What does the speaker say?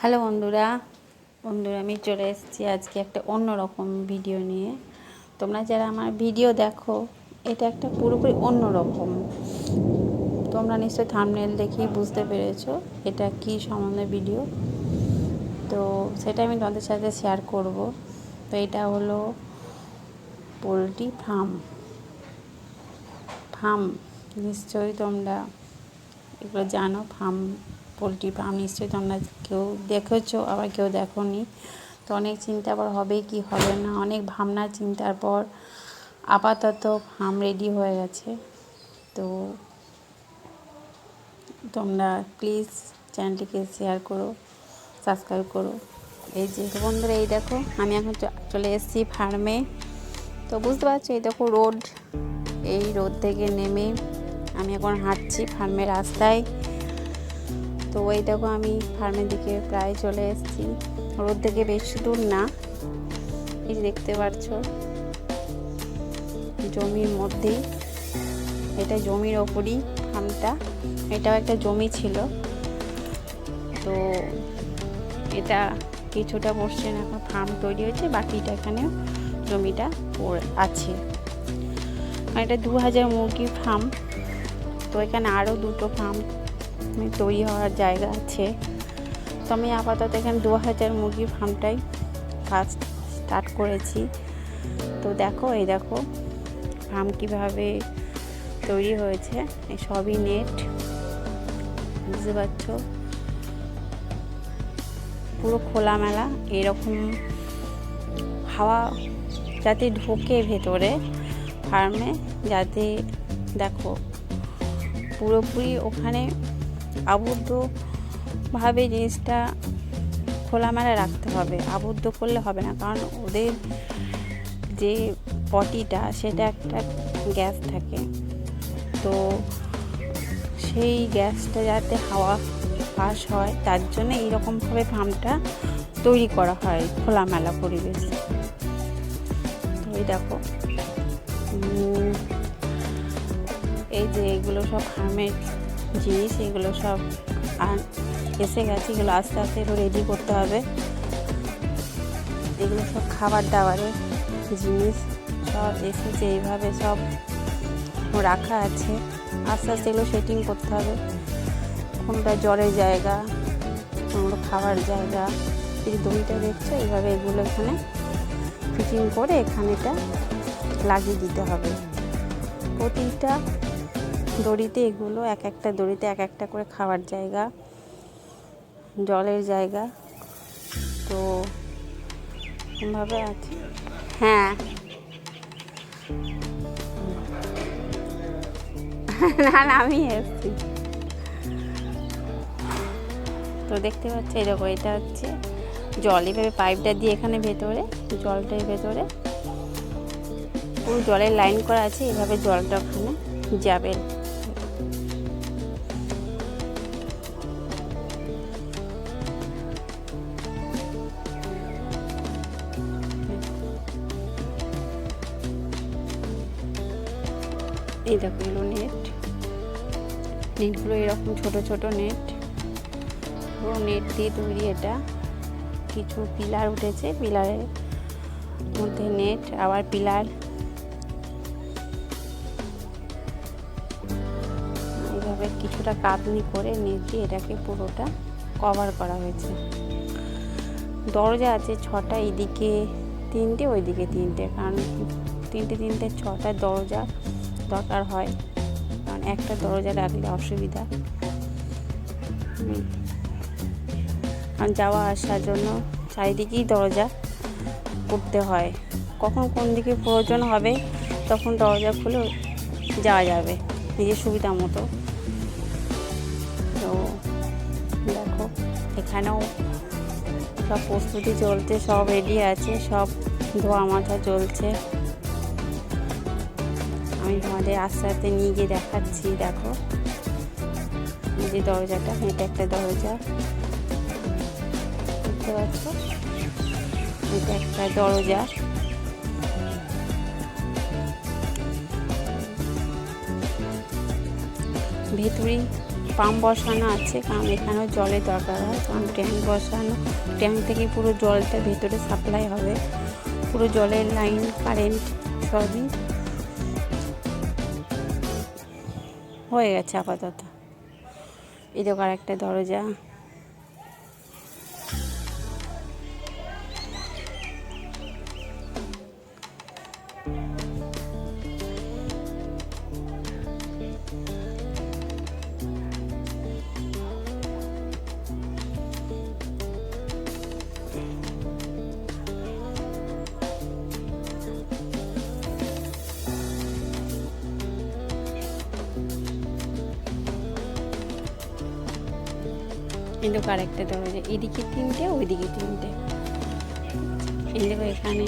Hello বন্ধুরা বন্ধুরা আমি চলে এসেছি আজকে একটা অন্যরকম ভিডিও নিয়ে। তোমরা যারা আমার ভিডিও দেখো, এটা একটা পুরোপুরি অন্যরকম। তোমরা নিশ্চয়ই থামনেল দেখেই বুঝতে পেরেছ এটা কি সম্বন্ধে ভিডিও তো সেটা আমি তোমাদের সাথে শেয়ার করব। তো এটা হলো পোলট্রি ফার্ম। ফার্ম, নিশ্চয়ই তোমরা এগুলো জানো, ফার্ম পোলট্রি ফার্ম নিশ্চয়ই তোমরা কেউ দেখেছ, আবার কেউ দেখো নি তো অনেক চিন্তা আবার হবে কি হবে না, অনেক ভাবনা চিন্তার পর আপাতত ফার্ম রেডি হয়ে গেছে। তো তোমরা প্লিজ চ্যানেলটিকে শেয়ার করো, সাবস্ক্রাইব করো। এই যে বন্ধুরা, এই দেখো, আমি এখন চলে এসেছি ফার্মে। তো বুঝতে পারছ, এই দেখো রোড, এই রোড থেকে নেমে আমি এখন হাঁটছি ফার্মের রাস্তায়। তো ওই দেখো আমি ফার্মের দিকে প্রায় চলে এসেছি। রোদ থেকে বেশি দূর না। এই দেখতে পাচ্ছ, জমির মধ্যেই। এটা জমির ওপরই ফার্মটা এটাও একটা জমি ছিল। তো এটা কিছুটা পোর্শন এখন ফার্ম তৈরি হয়েছে, বাকিটা এখানে জমিটা পড়ে আছে। এটা দু হাজার মুরগির ফার্ম তো এখানে আরও দুটো ফার্ম তৈরি হওয়ার জায়গা আছে। তো আমি আপাতত এখানে দু হাজার মুরগির ফার্মটাই ফার্স্ট স্টার্ট করেছি। তো দেখো, এই দেখো, ফার্ম কীভাবে তৈরি হয়েছে। এই সবই নেট বুঝতে পারছ? পুরো খোলামেলা, এরকম হাওয়া যাতে ঢোকে ভেতরে ফার্মে, যাতে দেখো, পুরোপুরি ওখানে আবদ্ধভাবে জিনিসটা খোলামেলা রাখতে হবে। আবদ্ধ করলে হবে না। কারণ ওদের যে পটিটা, সেটা একটা গ্যাস থাকে। তো সেই গ্যাসটা যাতে হাওয়া পাস হয়, তার জন্য এইরকমভাবে ফার্মটা তৈরি করা হয়, খোলামেলা পরিবেশ। তো এই দেখো। এই যে এগুলো সব ফার্মের জিনিস, এগুলো সব এসে গেছে, এগুলো আস্তে আস্তে এগুলো রেডি করতে হবে। এগুলো সব খাবার দাবারের জিনিস সব এসেছে, এইভাবে সব রাখা আছে। আস্তে আস্তে এগুলো সেটিং করতে হবে। কোনটা জলের জায়গা কোনগুলো খাবার জায়গা এই দড়িটা দেখছ, এইভাবে এগুলো এখানে ফিটিং করে এখানেটা লাগিয়ে দিতে হবে। প্রতিটা দড়িতে এগুলো, এক একটা দড়িতে এক একটা করে খাওয়ার জায়গা, জলের জায়গা। তো এরকমভাবে আছে। হ্যাঁ। না না, আমি এসছি। তো দেখতে পাচ্ছি এরকম এটা হচ্ছে জল। এভাবে পাইপটা দিয়ে এখানে ভেতরে, জলটার ভেতরে। পুরো জলের লাইন করা আছে, এভাবে জলটা ওখানে যাবে। এই দেখো এগুলো নেট নেটগুলো এরকম ছোট ছোট নেট পুরো নেট দিয়ে তৈরি এটা। কিছু পিলার উঠেছে, পিলারের মধ্যে নেট আবার পিলার। এইভাবে কিছুটা কাঁদনি করে নেট দিয়ে এটাকে পুরোটা কভার করা হয়েছে। দরজা আছে ছটা এদিকে তিনটে, ওইদিকে তিনটে। কারণ তিনটে তিনটে ছটা দরজা দরকার হয়। কারণ একটা দরজা রাখলে অসুবিধা। কারণ যাওয়া আসার জন্য চারিদিকেই দরজা করতে হয়। কখন কোন দিকে প্রয়োজন হবে, তখন দরজা খুলে যাওয়া যাবে নিজের সুবিধা মতো। তো দেখো, এখানেও সব প্রস্তুতি চলছে, সব রেডি আছে, সব ধোয়া মাথা চলছে আমি তোমাদের আস্তে আস্তে নিয়ে গিয়ে দেখাচ্ছি, দেখো। যে দরজাটা, এটা একটা দরজা। দেখতে পাচ্ছ? এটা একটা দরজা। ভেতরি পাম্প বসানো আছে, কারণ এখানেও জলের দরকার হয়। কারণ ট্যাঙ্ক বসানো, ট্যাঙ্ক থেকে পুরো জলটা ভেতরে সাপ্লাই হবে। পুরো জলের লাইন, কারেন্ট সবই হয়ে গেছে আপাতত। এই দোকান একটা দরজা। এই কারেক্টে দরজা এদিকে তিনটে ওইদিকে তিনটে। এখানে